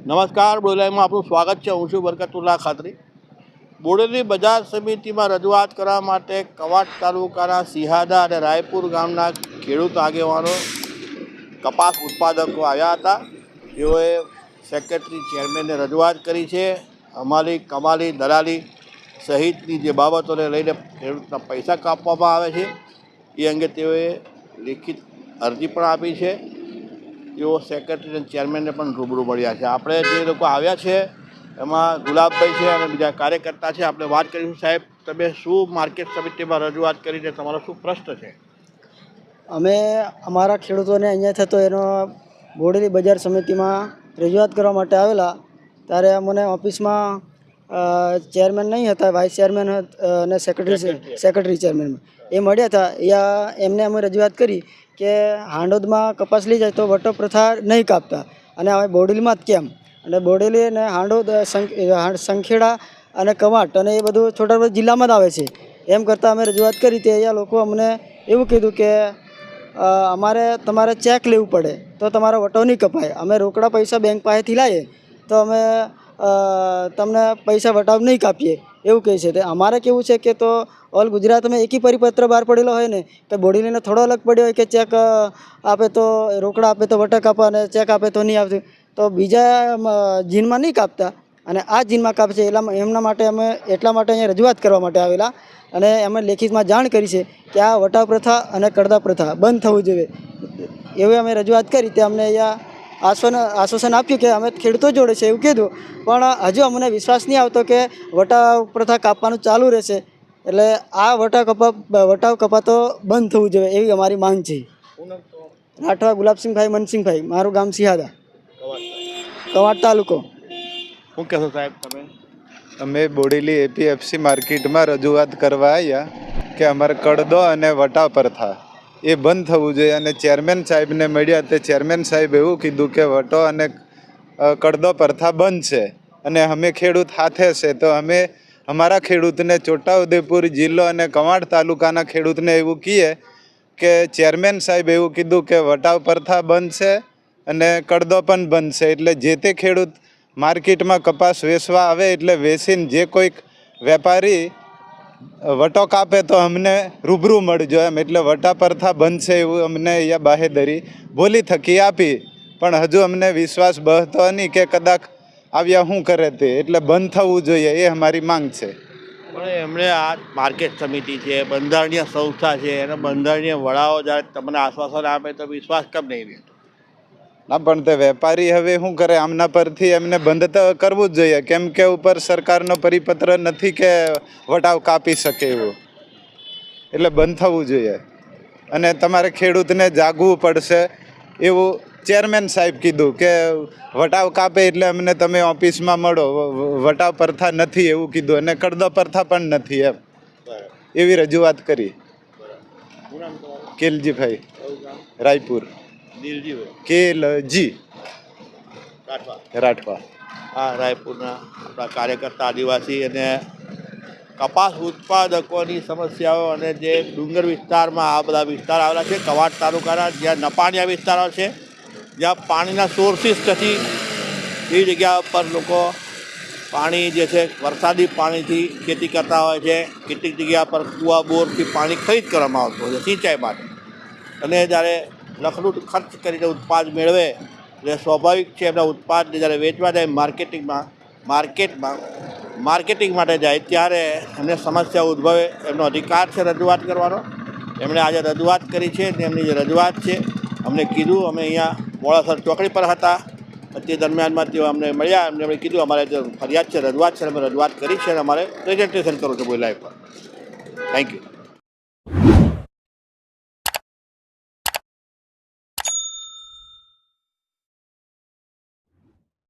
નમસ્કાર બોડેલાઈમાં આપનું સ્વાગત છે. હું છું બરકતુલ્લા ખાતરી બોડેલી બજાર સમિતિમાં રજૂઆત કરવા માટે કવાટ તાલુકાના સિહાદા અને રાયપુર ગામના ખેડૂત આગેવાનો, કપાસ ઉત્પાદકો આવ્યા હતા. તેઓએ સેક્રેટરી ચેરમેનને રજૂઆત કરી છે. અમારી કમાલી દલાલી સહિતની જે બાબતોને લઈને ખેડૂતના પૈસા કાપવામાં આવે છે, એ અંગે તેઓએ લેખિત અરજી પણ આપી છે. તેઓ સેક્રેટરી અને ચેરમેનને પણ રૂબરૂ મળ્યા છે. આપણે જે લોકો આવ્યા છે, એમાં ગુલાબભાઈ છે અને બીજા કાર્યકર્તા છે, આપણે વાત કરીશું. સાહેબ, તમે શું માર્કેટ સમિતિમાં રજૂઆત કરીને તમારો શું પ્રશ્ન છે? અમે અમારા ખેડૂતોને અહીંયા થતો એનો બોડેલી બજાર સમિતિમાં રજૂઆત કરવા માટે આવેલા. ત્યારે અમને ઓફિસમાં ચેરમેન નહીં હતા વાઇસ ચેરમેન અને સેક્રેટરી સેક્રેટરી ચેરમેન એ મળ્યા હતા યા એમને અમે રજૂઆત કરી કે હાંડોદમાં કપાસ લઈ જાય તો વટો પ્રથા નહીં કાપતા. અને હવે બોડેલીમાં જ કેમ? અને બોડેલી અને હાંડોદ સંખેડા અને કવાટ અને એ બધું છોટાઉદેપુર જિલ્લામાં જ આવે છે. એમ કરતાં અમે રજૂઆત કરી તે અહીંયા લોકો અમને એવું કીધું કે અમારે તમારે ચેક લેવું પડે તો તમારો વટો નહીં કપાય. અમે રોકડા પૈસા બેંક પાસેથી લાવીએ તો અમે તમને પૈસા વટાવ નહીં કાપીએ. એવું કહે છે. તે અમારે કેવું છે કે તો ઓલ ગુજરાતમાં એકી પરિપત્ર બહાર પડેલો હોય ને, તો બોડીલીને થોડો અલગ પડ્યો હોય કે ચેક આપે તો રોકડા આપે તો વટા આપે અને ચેક આપે તો નહીં આપતું તો બીજા જીનમાં નહીં કાપતા. અને આ જીનમાં કાપશે એટલા એમના માટે અમે, એટલા માટે અહીંયા રજૂઆત કરવા માટે આવેલા. અને અમે લેખિતમાં જાણ કરી છે કે આ વટાવ પ્રથા અને કડદા પ્રથા બંધ થવું જોઈએ. એવી અમે રજૂઆત કરી. તે અમને અહીંયા આશ્વાસન આશ્વાસન આપ્યું કે અમે ખેડૂતો જોડે છે એવું કીધું. પણ હજુ અમને વિશ્વાસ નહીં આવતો કે વટા પ્રથા કાપવાનું ચાલુ રહેશે. એટલે આ વટા કપા વટાવ કપાતો બંધ થવું જોઈએ એવી અમારી માંગ છે. રાઠવા ગુલાબસિંહભાઈ, મનસિંહભાઈ, મારું ગામ સિહાદા કવાટ તાલુકો. શું કહેશો સાહેબ તમે? અમે બોડેલી એપીએફસી માર્કેટમાં રજૂઆત કરવા આવ્યા કે અમારે કડદો અને વટા પ્રથા એ બંધ થવું જોઈએ. અને ચેરમેન સાહેબને મળ્યા તે ચેરમેન સાહેબ એવું કીધું કે વટો અને કડદો પ્રથા બંધ છે. અને અમે ખેડૂત હાથે છે. તો અમે અમારા ખેડૂતને છોટાઉદેપુર જિલ્લો અને કવાડ તાલુકાના ખેડૂતને એવું કહીએ કે ચેરમેન સાહેબ એવું કીધું કે વટાવ પ્રથા બંધ છે અને કડદો પણ બંધ છે. એટલે જે તે ખેડૂત માર્કેટમાં કપાસ વેચવા આવે એટલે વેચીને જે કોઈક વેપારી વટો કાપે તો અમને રૂબરૂ મળજો એમ. એટલે વટા બંધ છે એવું અમને અહીંયા બાહેદરી બોલી થકી આપી. પણ હજુ અમને વિશ્વાસ બહતો નહીં કે કદાચ આવ્યા શું કરે તે. એટલે બંધ થવું જોઈએ એ અમારી માંગ છે. પણ એમણે આ માર્કેટ સમિતિ છે, બંધારણીય સંસ્થા છે, એના બંધારણીય વડાઓ જ્યારે તમને આશ્વાસન આપે તો વિશ્વાસ કેમ નહીં રહેતો? ના પણ તે વેપારી હવે શું કરે? આમના પરથી એમને બંધ તો કરવું જ જોઈએ. કેમ કે ઉપર સરકારનો પરિપત્ર નથી કે વટાવ કાપી શકે એવું. એટલે બંધ થવું જોઈએ. અને તમારે ખેડૂતને જાગવું પડશે. એવું ચેરમેન સાહેબ કીધું કે વટાવ કાપે એટલે અમને તમે ઓફિસમાં મળો. વટાવ પ્રથા નથી એવું કીધું અને કડદો પ્રથા પણ નથી એમ. એવી રજૂઆત કરી. કેલજીભાઈ. રાયપુર. દિલજીભાઈ કેલજી રાઠવા. રાઠવા. આ રાયપુરના આપણા કાર્યકર્તા આદિવાસી અને કપાસ ઉત્પાદકોની સમસ્યાઓ અને જે ડુંગર વિસ્તારમાં આ બધા વિસ્તાર આવેલા છે કવાટ તાલુકાના જ્યાં નપાણિયા વિસ્તારો છે જ્યાં પાણીના સોર્સિસ નથી એ જગ્યા પર લોકો પાણી જે છે વરસાદી પાણીથી ખેતી કરતા હોય છે કેટલીક જગ્યા પર કૂવા બોરથી પાણી ખરીદ કરવામાં આવતું હોય છે સિંચાઈ માટે. અને જ્યારે લખલૂટ ખર્ચ કરીને ઉત્પાદ મેળવે એટલે સ્વાભાવિક છે એમના ઉત્પાદને જ્યારે વેચવા જાય માર્કેટિંગમાં, માર્કેટમાં, માર્કેટિંગ માટે જાય ત્યારે એમને સમસ્યા ઉદ્ભવે, એમનો અધિકાર છે રજૂઆત કરવાનો. એમણે આજે રજૂઆત કરી છે અને એમની જે રજૂઆત છે, અમને કીધું, અમે અહીંયા મોડાસર ચોકડી પર હતા. તે દરમિયાનમાં તેઓ અમને મળ્યા એમને એમણે કીધું, અમારે જે ફરિયાદ છે, રજૂઆત છે, અમે રજૂઆત કરી છે અને અમારે પ્રેઝન્ટેશન કરવું છે બોલાય પર. Thank you